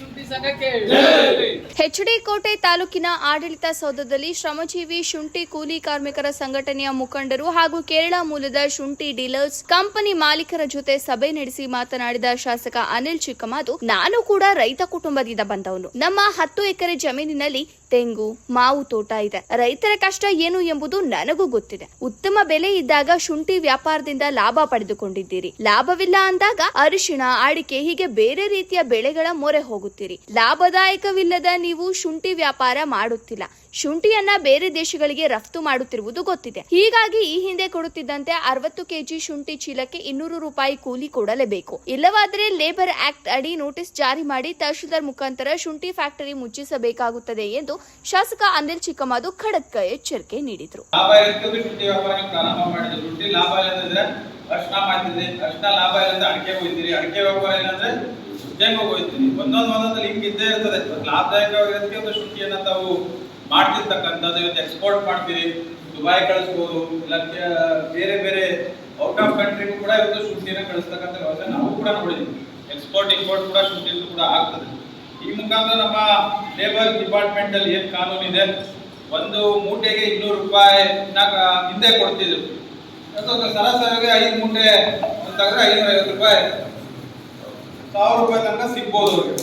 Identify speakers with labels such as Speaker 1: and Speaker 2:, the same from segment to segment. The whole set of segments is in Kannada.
Speaker 1: ಶುಂಠಿ ಡಿ
Speaker 2: ಎಚ್ಡಿ ಕೋಟೆ ತಾಲೂಕಿನ ಆಡಳಿತ ಸೌಧದಲ್ಲಿ ಶ್ರಮಜೀವಿ ಶುಂಠಿ ಕೂಲಿ ಕಾರ್ಮಿಕರ ಸಂಘಟನೆಯ ಮುಖಂಡರು ಹಾಗೂ ಕೇರಳ ಮೂಲದ ಶುಂಠಿ ಡೀಲರ್ಸ್ ಕಂಪನಿ ಮಾಲೀಕರ ಜೊತೆ ಸಭೆ ನಡೆಸಿ ಮಾತನಾಡಿದ ಶಾಸಕ ಅನಿಲ್ ಚಿಕ್ಕಮಾದು ನಾನು ಕೂಡ ರೈತ ಕುಟುಂಬದಿಂದ ಬಂದವನು. ನಮ್ಮ ಹತ್ತು ಎಕರೆ ಜಮೀನಿನಲ್ಲಿ ತೆಂಗು ಮಾವು ತೋಟ ಇದೆ. ರೈತರ ಕಷ್ಟ ಏನು ಎಂಬುದು ನನಗೂ ಗೊತ್ತಿದೆ. ಉತ್ತಮ ಬೆಲೆ ಇದ್ದಾಗ ಶುಂಠಿ ವ್ಯಾಪಾರದಿಂದ ಲಾಭ ಪಡೆದುಕೊಂಡಿದ್ದೀರಿ. ಲಾಭವಿಲ್ಲ ಅಂದಾಗ ಅರಿಶಿಣ ಅಡಿಕೆ ಹೀಗೆ ಬೇರೆ ರೀತಿಯ ಬೆಳೆಗಳ ಮೊರೆ ಹೋಗುತ್ತೀರಿ. ಲಾಭದಾಯಕವಿಲ್ಲದ ನೀವು ಶುಂಠಿ ವ್ಯಾಪಾರ ಮಾಡುತ್ತಿಲ್ಲ. ಶುಂಠಿಯನ್ನ ಬೇರೆ ದೇಶಗಳಿಗೆ ರಫ್ತು ಮಾಡುತ್ತಿರುವುದು ಗೊತ್ತಿದೆ. ಹೀಗಾಗಿ ಈ ಹಿಂದೆ ಕೊಡುತ್ತಿದ್ದಂತೆ ಅರವತ್ತು ಕೆಜಿ ಶುಂಠಿ ಚೀಲಕ್ಕೆ ಇನ್ನೂರು ರೂಪಾಯಿ ಕೂಲಿ ಕೊಡಲೇಬೇಕು. ಇಲ್ಲವಾದರೆ ಲೇಬರ್ ಆಕ್ಟ್ ಅಡಿ ನೋಟಿಸ್ ಜಾರಿ ಮಾಡಿ ತಹಶೀಲ್ದಾರ್ ಮುಖಾಂತರ ಶುಂಠಿ ಫ್ಯಾಕ್ಟರಿ ಮುಚ್ಚಿಸಬೇಕಾಗುತ್ತದೆ ಎಂದು ಶಾಸಕ ಅನಿಲ್ ಚಿಕ್ಕಮಾದು ಖಡಕ್ ಎಚ್ಚರಿಕೆ ನೀಡಿದರು.
Speaker 3: ಅಡಿಕೆ ಉದ್ಯೋಗ ಹೋಗ್ತೀರಿ ಒಂದೊಂದು ಒಂದೊಂದು ಲಿಂಕ್ ಇದ್ದೇ ಇರ್ತದೆ. ಲಾಭದಾಯಕವಾಗಿರೋದಕ್ಕೆ ಒಂದು ಶುಂಠಿಯನ್ನ ತಾವು ಮಾಡ್ತಿರ್ತಕ್ಕಂಥದ್ದು. ಇವತ್ತು ಎಕ್ಸ್ಪೋರ್ಟ್ ಮಾಡ್ತೀರಿ, ದುಬಾಯ್ ಕಳಿಸ್ಬೋದು, ಇಲ್ಲ ಬೇರೆ ಬೇರೆ ಔಟ್ ಆಫ್ ಕಂಟ್ರಿಗೂ ಕೂಡ ಇವತ್ತು ಶುಂಠಿನ ಕಳಿಸ್ತಕ್ಕಂಥ ವ್ಯವಸ್ಥೆ ನಾವು ಕೂಡ ನೋಡಿದ್ವಿ. ಎಕ್ಸ್ಪೋರ್ಟ್ ಇಂಪೋರ್ಟ್ ಕೂಡ ಶುಂಠಿದು ಕೂಡ ಆಗ್ತದೆ. ಈ ಮುಖಾಂತರ ನಮ್ಮ ಲೇಬರ್ ಡಿಪಾರ್ಟ್ಮೆಂಟ್ ಅಲ್ಲಿ ಏನ್ ಕಾನೂನು ಇದೆ? ಒಂದು ಮೂಟೆಗೆ ಇನ್ನೂರು ರೂಪಾಯಿ ಹಿಂದೆ ಕೊಡ್ತಿದ್ರು. ಸರಾಸರಿಗೆ ಐದು ಮೂಟೆ ಅಂತಂದ್ರೆ ಐನೂರ ಐವತ್ತು ರೂಪಾಯಿ. ಸಾವಿರ ರೂಪಾಯಿ ತನಕ ಸಿಗ್ಬೋದು ಅವ್ರಿಗೆ.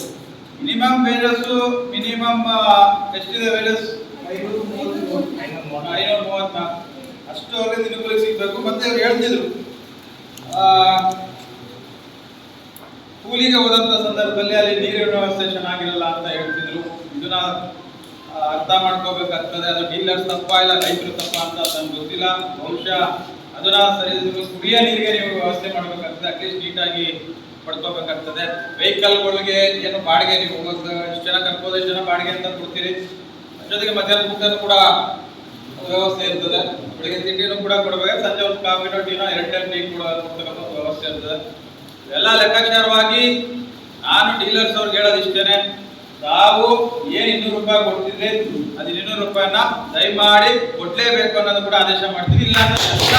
Speaker 3: ಮಿನಿಮಮ್ ವೇಜಸ್ ಮಿನಿಮಮ್ ಎಷ್ಟಿದೆ ವೇಜಸ್ ಐನೂರ ಮೂವತ್ನಾಲ್ಕು ಅಷ್ಟು ಅವ್ರಿಗೆ ದಿನಕೂಲಿ ಸಿಗ್ಬೇಕು. ಮತ್ತೆ ಅವ್ರು ಹೇಳ್ತಿದ್ರು ಕೂಲಿಗೆ ಹೋದಂತ ಸಂದರ್ಭದಲ್ಲಿ ಅಲ್ಲಿ ನೀರಿನ ವ್ಯವಸ್ಥೆ ಚೆನ್ನಾಗಿರಲ್ಲ ಅಂತ ಹೇಳ್ತಿದ್ರು. ಇದನ್ನ ಅರ್ಥ ಮಾಡ್ಕೋಬೇಕಾಗ್ತದೆ. ಅದು ಡೀಲರ್ ತಪ್ಪ ಇಲ್ಲ, ರೈತರು ತಪ್ಪ ಅಂತ ನಮ್ಗೆ ಗೊತ್ತಿಲ್ಲ. ಬಹುಶಃ ಅದನ್ನ ಸರಿ ಕುಡಿಯ ನೀರಿಗೆ ನೀವು ವ್ಯವಸ್ಥೆ ಮಾಡ್ಬೇಕಾಗ್ತದೆ. ಅಟ್ಲೀಸ್ಟ್ ನೀಟಾಗಿ ಪಡ್ಕೋಬೇಕಾಗ್ತದೆ. ವೆಹಿಕಲ್ಗಳಿಗೆ ಏನು ಬಾಡಿಗೆ ನೀವು ಒಂದು ಇಷ್ಟು ಜನ ಕರ್ಕೋದು ಇಷ್ಟು ಜನ ಬಾಡಿಗೆ ಅಂತ ಕೊಡ್ತೀರಿ ಜೊತೆಗೆ ಮಧ್ಯಾಹ್ನ ಊಟನೂ ಕೂಡ ವ್ಯವಸ್ಥೆ ಇರ್ತದೆ. ಬೆಳಗ್ಗೆ ತಿಂಡಿನೂ ಕೂಡ ಕೊಡಬೇಕು ಸಂಜೆ ಒಂದು ಕಾಫಿ ಟೀನೋ ಎರಡು ಟೈಮ್ ಟೀ ಕೂಡ ಕೊಡ್ತಕ್ಕಂಥ ವ್ಯವಸ್ಥೆ ಇರ್ತದೆ. ಎಲ್ಲ ಲೆಕ್ಕಾಚಾರವಾಗಿ ನಾನು ಡೀಲರ್ಸ್ ಅವ್ರಿಗೆ ಹೇಳೋದು ಇಷ್ಟೇನೆ. ತಾವು ಏನು ಇನ್ನೂರು ರೂಪಾಯಿ ಕೊಡ್ತಿದ್ರೆ ಅದು ಇನ್ನೂರು ರೂಪಾಯಿನ ದಯಮಾಡಿ ಕೊಡ್ಲೇಬೇಕು ಅನ್ನೋದು ಕೂಡ ಆದೇಶ ಮಾಡ್ತೀವಿ ಇಲ್ಲ ಅಂದ್ರೆ ಎಲ್ಲ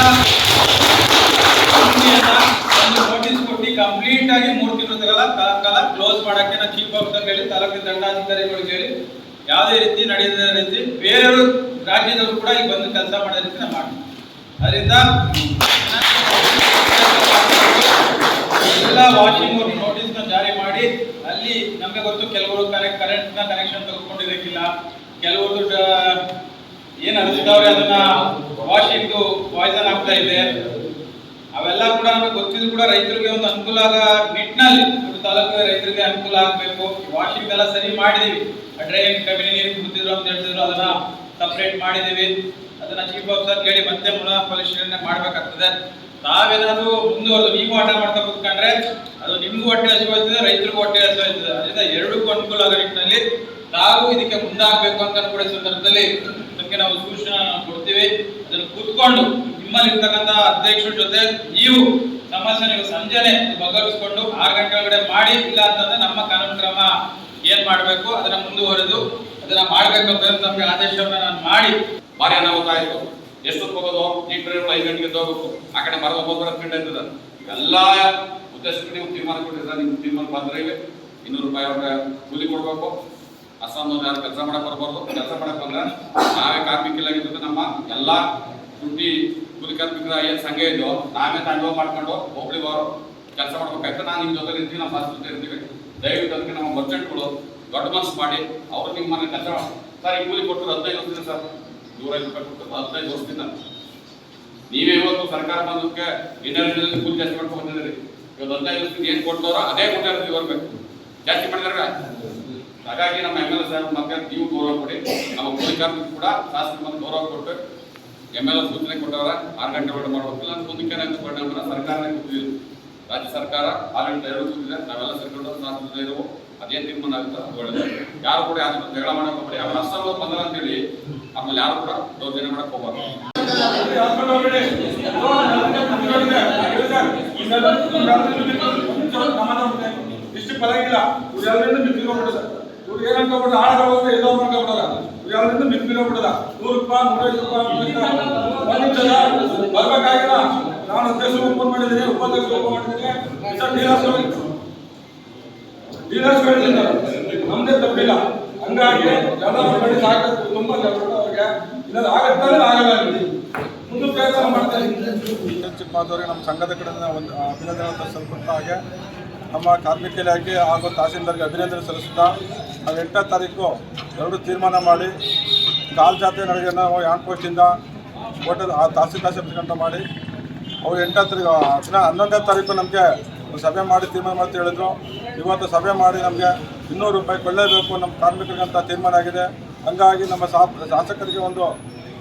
Speaker 3: ಕಂಪ್ನಿಯನ್ನ ಒಂದು ನೋಟಿಸ್ ಕೊಟ್ಟು ಕಂಪ್ಲೀಟ್ ಆಗಿ ಮೂರು ತಿಂಗಳ ಕಾಲ ಕಾಲ ಕ್ಲೋಸ್ ಮಾಡಕ್ಕೆ ಚೀಫ್ ಆಫೀಸರ್ ಹೇಳಿ ತಾಲೂಕಿನ ದಂಡಾಧಿಕಾರಿಗಳಿಗೆ ಹೇಳಿ, ಯಾವುದೇ ರೀತಿ ನಡೆಯದ ರೀತಿ ಬೇರೆಯವರು ರಾಜ್ಯದವರು ಕೂಡ ಈಗ ಬಂದು ಕೆಲಸ ಮಾಡೋ ರೀತಿ ನಾವು ಅದರಿಂದ ಎಲ್ಲ ವಾಷಿಂಗ್ ನೋಟಿಸ್ನ ಜಾರಿ ಮಾಡಿ, ಅಲ್ಲಿ ನಮಗೆ ಗೊತ್ತು ಕೆಲವರು ಕರೆಂಟ್ನ ಕನೆಕ್ಷನ್ ತಗೊಂಡಿರಕ್ಕಿಲ್ಲ ಕೆಲವರು ಏನು ಅರ್ಜಿದವ್ರೆ ಅದನ್ನ ವಾಷಿಂಗ್ ಪಾಯ್ಸನ್ ಆಗ್ತಾ ಇದೆ. ಅವೆಲ್ಲ ಕೂಡ ನಮಗೆ ಗೊತ್ತಿದ್ರು ಕೂಡ ರೈತರಿಗೆ ಒಂದು ಅನುಕೂಲ ಆಗ ನಿಟ್ಟಿನಲ್ಲಿ ಒಂದು ತಾಲೂಕಿನ ರೈತರಿಗೆ ಅನುಕೂಲ ಆಗಬೇಕು. ವಾಷಿಂಗ್ ಎಲ್ಲ ಸರಿ ಮಾಡಿದೀವಿ. ಡ್ರೈನ್ ಕಬಿನಿ ನೀರು ಕುಡಿದ್ರು ಅಂತ ಹೇಳ್ತಿದ್ರು, ಅದನ್ನ ಸಪ್ರೇಟ್ ಮಾಡಿದೀವಿ. ಅದನ್ನ ಚೀಫ್ ಆಫೀಸರ್ ಕೇಳಿ ಮತ್ತೆ ಪುನಃ ಪರಿಶೀಲನೆ ಮಾಡ್ಬೇಕಾಗ್ತದೆ. ತಾವೇನಾದ್ರೂ ಮುಂದುವರೆದು ನೀವು ಆಟ ಮಾಡ್ತಾ ಕೂತ್ಕೊಂಡ್ರೆ ಅದು ನಿಮ್ಗೂ ಹೊಟ್ಟೆ ಹಸಿವಾಯ್ತದೆ ರೈತರಿಗೂ ಹೊಟ್ಟೆ ಹಸಿವಾಯ್ತದೆ ಅದರಿಂದ ಎರಡಕ್ಕೂ ಅನುಕೂಲ ಆಗೋ ನಿಟ್ಟಿನಲ್ಲಿ ತಾವು ಇದಕ್ಕೆ ಮುಂದಾಗಬೇಕು ಅಂತ ಕೂಡ ಸಂದರ್ಭದಲ್ಲಿ ಅದಕ್ಕೆ ನಾವು ಸೂಚನೆ ಕೊಡ್ತೀವಿ. ಅದನ್ನು ಕೂತ್ಕೊಂಡು ನಿಮ್ಮಲ್ಲಿ ಇರ್ತಕ್ಕಂಥ ಅಧ್ಯಕ್ಷರ ಜೊತೆ ನೀವು ಸಮಸ್ಯೆ ನೀವು ಸಂಜೆನೆ ಬಗೆಹರಿಸ್ಕೊಂಡು ಆರು ಗಂಟೆ ಒಳಗಡೆ ಮಾಡಿ, ಇಲ್ಲ ಅಂತಂದ್ರೆ ನಮ್ಮ ಕಾನೂನು ಕ್ರಮ ಏನ್ ಮಾಡ್ಬೇಕು, ಅದನ್ನ ಮುಂದುವರೆದು ಅದನ್ನ ಮಾಡ್ಬೇಕು ಅಂತ ನಮ್ಗೆ ಆದೇಶವನ್ನ ನಾನು ಮಾಡಿ.
Speaker 4: ಭಾರಿ ಅನಾಹುತ ಆಯ್ತು. ಎಷ್ಟು ಹೋಗೋದು? ಈ ಐದು ಗಂಟೆಗೆ ಹೋಗ್ಬೇಕು ಆ ಕಡೆ ಮರದ ಒಬ್ಬೊಬ್ಬರ ಗಂಟೆ ಇರ್ತದ. ಎಲ್ಲ ಉದ್ದೇಶಕ್ಕೆ ನೀವು ತೀರ್ಮಾನ ಕೊಟ್ಟಿದ್ರೆ ನಿಮ್ಗೆ ತೀರ್ಮಾನ ಬಂದ್ರೆ ಇನ್ನೂರು ರೂಪಾಯಿ ಅವ್ರಿಗೆ ಕೂಲಿ ಕೊಡ್ಬೇಕು. ಅಸ್ಸಾಂನವ್ರು ಯಾರು ಕೆಲಸ ಮಾಡಕ್ ಬರಬಾರ್ದು. ಕೆಲಸ ಮಾಡಕ್ ಬಂದ್ರೆ ನಾವೇ ಕಾರ್ಮಿಕರಾಗಿದ್ದು ನಮ್ಮ ಎಲ್ಲಾ ದುಡ್ಡಿ ಕೂಲಿ ಕಾರ್ಮಿಕರ ಏನ್ ಸಂಘ ಇದೆಯೋ ನಾವೇ ತಾಂಡವ ಮಾಡ್ಕೊಂಡು ಒಬ್ಳಿ ಬರೋ ಕೆಲಸ ಮಾಡ್ಬೇಕಾಯ್ತು? ನಾನು ನಿಮ್ ಜೊತೆ ಇರ್ತೀವಿ ನಮ್ಮ ಜೊತೆ ಇರ್ತೀವಿ. ದಯವಿಟ್ಟು ಅದಕ್ಕೆ ನಮ್ಮ ಮರ್ಚೆಂಟ್ಗಳು ದೊಡ್ಡ ಮನಸ್ಸು ಮಾಡಿ. ಅವ್ರು ನಿಮ್ಮ ಮನೆ ಕೆಲಸ ಸರ್, ಈ ಕೂಲಿ ಕೊಟ್ಟರು ಹದಿನೈದು ವರ್ಷದಿಂದ ಸರ್. ನೂರೈದು ರೂಪಾಯಿ ಕೊಟ್ಟು ಹದಿನೈದು ವರ್ಷದಿಂದ. ನೀವೇ ಇವತ್ತು ಸರ್ಕಾರ ಬಂದಕ್ಕೆ ಇನ್ನೆರಡು ಕೂಲಿ ಜಾಸ್ತಿ ಮಾಡ್ಕೊಂಡು ಬಂದಿದ್ದೀರಿ. ಇವತ್ತು ಹದಿನೈದು ವರ್ಷದಿಂದ ಏನು ಕೊಡ್ತಾರೋ ಅದೇ ಕೊಟ್ಟಿರ್ತೀವಿ ಬರ್ಬೇಕು ಜಾಸ್ತಿ ಮಾಡಿದಾರೆ ಹಾಗಾಗಿ ನಮ್ಮ ಎಂ ಎಲ್ ಎ ಸಾಹೇಬ್ ಮತ್ತೆ ನೀವು ಗೌರವ ಕೊಡಿ. ನಮ್ಮ ಕೂಲಿ ಕಾರ್ಮಿಕ ಕೂಡ ಶಾಸಕ ಬಂದು ಗೌರವ ಕೊಟ್ಟು ಎಂ ಎಲ್ ಎ ಸೂಚನೆ ಕೊಟ್ಟವರ, ಆರು ಗಂಟೆ ಒಳಗೆ ಮಾಡಬೇಕಿಲ್ಲ. ಅಂತ ಮುಂದಕ್ಕೆ ಪರಿಣಾಮ ಸರ್ಕಾರನೇ ರಾಜ್ಯ ಸರ್ಕಾರ ಆಡಳಿತ ಎರಡು ಕೂತಿದೆ. ನಾವೆಲ್ಲ ಸರ್ಕಾರ ಶಾಸಕರು ಇರೋ ಅದೇ ತೀರ್ಮಾನ ಆಗುತ್ತೆ? ಅದು ಯಾರು ಕೂಡ ಯಾರು ಜಗಳ ಮಾಡಕ್ಕೆ ಹೋಗ್ಬೇಡಿ ಯಾವ ಅಸ್ಸಾಂ ಬಂದ್ರ ಅಂತೇಳಿ ಆಮೇಲೆ ಯಾರು ಕೂಡ ದೌರ್ಜನ್ಯ ಮಾಡಕ್ ಹೋಗ್ಬಾರ್ದು.
Speaker 5: ಇಷ್ಟು ಪರವಾಗಿಲ್ಲ. ಇವ್ರು ಎಲ್ಲರಿಂದ ಮಿಕ್ಕಿರೋಗ್ಬಿಡದ ಇವ್ರು ಏನ್ ಅನ್ಕೊಬಿಡ್ದ ಆಳ ಹೋದ್ರೆ ಎಲ್ಲೋ ಇವ್ರು ಎಲ್ಲರಿಂದ ಬಿಡಲ್ಲ. ನೂರು ರೂಪಾಯಿ ನೂರೈದು ರೂಪಾಯಿ ಒಂದ್ ನಿಮಿಷ ಬರ್ಬೇಕಾಗಿಲ್ಲ. ನಾನು ಅಧ್ಯಕ್ಷರು ಓಪನ್ ಮಾಡಿದ್ದೀನಿ ಉಪಾಧ್ಯಕ್ಷರು ಓಪನ್ ಮಾಡಿದ್ದೀನಿ. ಡೀಲರ್ಸ್ ಡೀಲರ್ಸ್ ಹೇಳಿದ್ದೀನಿ ತಪ್ಪಿಲ್ಲ. ಹಂಗಾಗಿ ಎಲ್ಲರೂ ಬಳಿ ಸಾಕಷ್ಟು ತುಂಬಾ ಕೆಲಸ ಅವ್ರಿಗೆ. ಇಲ್ಲ ಆಗತ್ತೆ ಆಗಲ್ಲ. ಮುಂದೆ ಪ್ರಯತ್ನ ಮಾಡ್ತಾರೆ
Speaker 1: ಚಿಕ್ಕಮಾದವರಿಗೆ ನಮ್ಮ ಸಂಘದ ಕಡೆಯಿಂದ ಒಂದು ಅಭಿನಂದನೆ ಸಲ್ಲಿಸುತ್ತಾ ಹಾಗೆ. ನಮ್ಮ ಕಾರ್ಮಿಕ ಇಲಾಖೆ ಹಾಗೂ ತಹಸೀಲ್ದಾರ್ಗೆ ಅಭಿನಂದನೆ ಸಲ್ಲಿಸುತ್ತಾ ನಾವು ಎಂಟನೇ ತಾರೀಕು ಎರಡು ತೀರ್ಮಾನ ಮಾಡಿ ಕಾಲ್ ಜಾತ್ರೆ ನಡೆಗೆ ನಾವು ಯಾನ್ ಪೋಸ್ಟಿಂದ ಹೋಟೆಲ್ ಆ ತಹಸೀಲ್ದಾರ್ ಸಬ್ಸ್ಕಂತ ಮಾಡಿ. ಅವ್ರು ಎಂಟನೇ ತಾರೀಕು ದಿನ ಹನ್ನೊಂದನೇ ತಾರೀಕು ನಮಗೆ ಸಭೆ ಮಾಡಿ ತೀರ್ಮಾನ ಮಾಡ್ತಾ ಹೇಳಿದ್ರು. ಇವತ್ತು ಸಭೆ ಮಾಡಿ ನಮಗೆ ಇನ್ನೂರು ರೂಪಾಯಿ ಕೊಳ್ಳೇಬೇಕು ನಮ್ಮ ಕಾರ್ಮಿಕರಿಗೆ ಅಂತ ತೀರ್ಮಾನ ಆಗಿದೆ. ಹಂಗಾಗಿ ನಮ್ಮ ಶಾಸಕರಿಗೆ ಒಂದು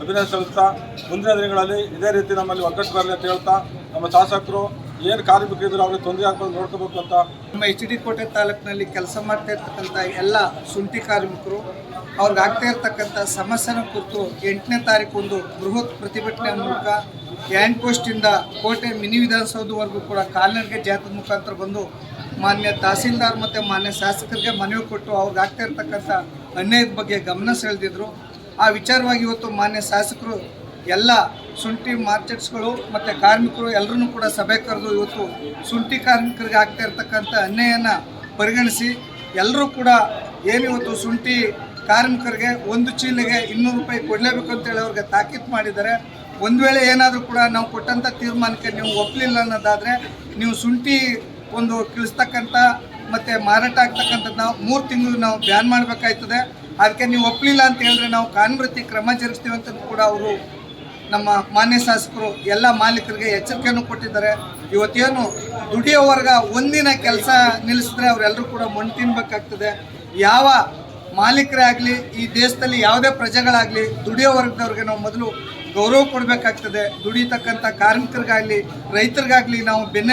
Speaker 1: ಅಭಿನಂದನೆ ಸಲ್ಲಿಸ್ತಾ ಮುಂದಿನ ದಿನಗಳಲ್ಲಿ ಇದೇ ರೀತಿ ನಮ್ಮಲ್ಲಿ ಒಗ್ಗಟ್ಟು ಬರಲಿ ಅಂತ ಹೇಳ್ತಾ ನಮ್ಮ ಶಾಸಕರು ಏನು ಕಾರ್ಮಿಕರು ಇದ್ರು ಅವ್ರಿಗೆ ತೊಂದರೆ ಆಗ್ಬೋದು ನೋಡ್ಕೋಬೇಕು ಅಂತ.
Speaker 6: ನಮ್ಮ ಎಚ್ ಡಿ ಕೋಟೆ ತಾಲೂಕಿನಲ್ಲಿ ಕೆಲಸ ಮಾಡ್ತಾ ಇರ್ತಕ್ಕಂಥ ಎಲ್ಲ ಶುಂಠಿ ಕಾರ್ಮಿಕರು, ಅವ್ರಿಗೆ ಆಗ್ತಾ ಇರ್ತಕ್ಕಂಥ ಸಮಸ್ಯೆನ ಕುರಿತು ಎಂಟನೇ ತಾರೀಕು ಒಂದು ಬೃಹತ್ ಪ್ರತಿಭಟನೆ ಮೂಲಕ ಹ್ಯಾಂಡ್ ಪೋಸ್ಟಿಂದ ಕೋಟೆ ಮಿನಿ ವಿಧಾನಸೌಧವರೆಗೂ ಕೂಡ ಕಾಲ್ನಡಿಗೆ ಜಾತ್ರೆ ಮುಖಾಂತರ ಬಂದು ಮಾನ್ಯ ತಹಸೀಲ್ದಾರ್ ಮತ್ತು ಮಾನ್ಯ ಶಾಸಕರಿಗೆ ಮನವಿ ಕೊಟ್ಟು ಅವ್ರಿಗೆ ಆಗ್ತಾ ಇರ್ತಕ್ಕಂಥ ಅನ್ಯಾಯದ ಬಗ್ಗೆ ಗಮನ ಸೆಳೆದಿದ್ರು. ಆ ವಿಚಾರವಾಗಿ ಇವತ್ತು ಮಾನ್ಯ ಶಾಸಕರು ಎಲ್ಲ ಶುಂಠಿ ಮಾರ್ಕೆಟ್ಸ್ಗಳು ಮತ್ತು ಕಾರ್ಮಿಕರು ಎಲ್ಲರೂ ಕೂಡ ಸಭೆ ಕರೆದು ಇವತ್ತು ಶುಂಠಿ ಕಾರ್ಮಿಕರಿಗೆ ಆಗ್ತಾ ಇರ್ತಕ್ಕಂಥ ಅನ್ಯಾಯನ ಪರಿಗಣಿಸಿ ಎಲ್ಲರೂ ಕೂಡ ಏನಿವತ್ತು ಶುಂಠಿ ಕಾರ್ಮಿಕರಿಗೆ ಒಂದು ಚೀಲಿಗೆ ಇನ್ನೂರು ರೂಪಾಯಿ ಕೊಡಲೇಬೇಕು ಅಂತೇಳಿ ಅವ್ರಿಗೆ ತಾಕೀತು ಮಾಡಿದ್ದಾರೆ. ಒಂದು ವೇಳೆ ಏನಾದರೂ ಕೂಡ ನಾವು ಕೊಟ್ಟಂಥ ತೀರ್ಮಾನಕ್ಕೆ ನೀವು ಒಪ್ಪಲಿಲ್ಲ ಅನ್ನೋದಾದರೆ ನೀವು ಶುಂಠಿ ಒಂದು ಕಿಳಿಸ್ತಕ್ಕಂಥ ಮತ್ತು ಮಾರಾಟ ಆಗ್ತಕ್ಕಂಥದ್ದು ನಾವು ಮೂರು ತಿಂಗಳು ನಾವು ಬ್ಯಾನ್ ಮಾಡಬೇಕಾಯ್ತದೆ. ಅದಕ್ಕೆ ನೀವು ಒಪ್ಪಲಿಲ್ಲ ಅಂತ ಹೇಳಿದ್ರೆ ನಾವು ಕಾನ್ವೃತ್ತಿ ಕ್ರಮ ಜರುಗಿಸ್ತೀವಿ ಅಂತ ಕೂಡ ಅವರು ನಮ್ಮ ಮಾನ್ಯ ಶಾಸಕರು ಎಲ್ಲ ಮಾಲೀಕರಿಗೆ ಎಚ್ಚರಿಕೆಯನ್ನು ಕೊಟ್ಟಿದ್ದಾರೆ. ಇವತ್ತೇನು ದುಡಿಯೋ ವರ್ಗ ಒಂದಿನ ಕೆಲಸ ನಿಲ್ಲಿಸಿದ್ರೆ ಅವರೆಲ್ಲರೂ ಕೂಡ ಮಣ್ಣು ತಿನ್ಬೇಕಾಗ್ತದೆ. ಯಾವ ಮಾಲೀಕರೇ ಆಗಲಿ, ಈ ದೇಶದಲ್ಲಿ ಯಾವುದೇ ಪ್ರಜೆಗಳಾಗಲಿ ದುಡಿಯೋ ವರ್ಗದವ್ರಿಗೆ ನಾವು ಮೊದಲು ಗೌರವ ಕೊಡಬೇಕಾಗ್ತದೆ. ದುಡಿತಕ್ಕಂಥ ಕಾರ್ಮಿಕರಿಗಾಗಲಿ, ರೈತರಿಗಾಗಲಿ ನಾವು ಬೆನ್ನ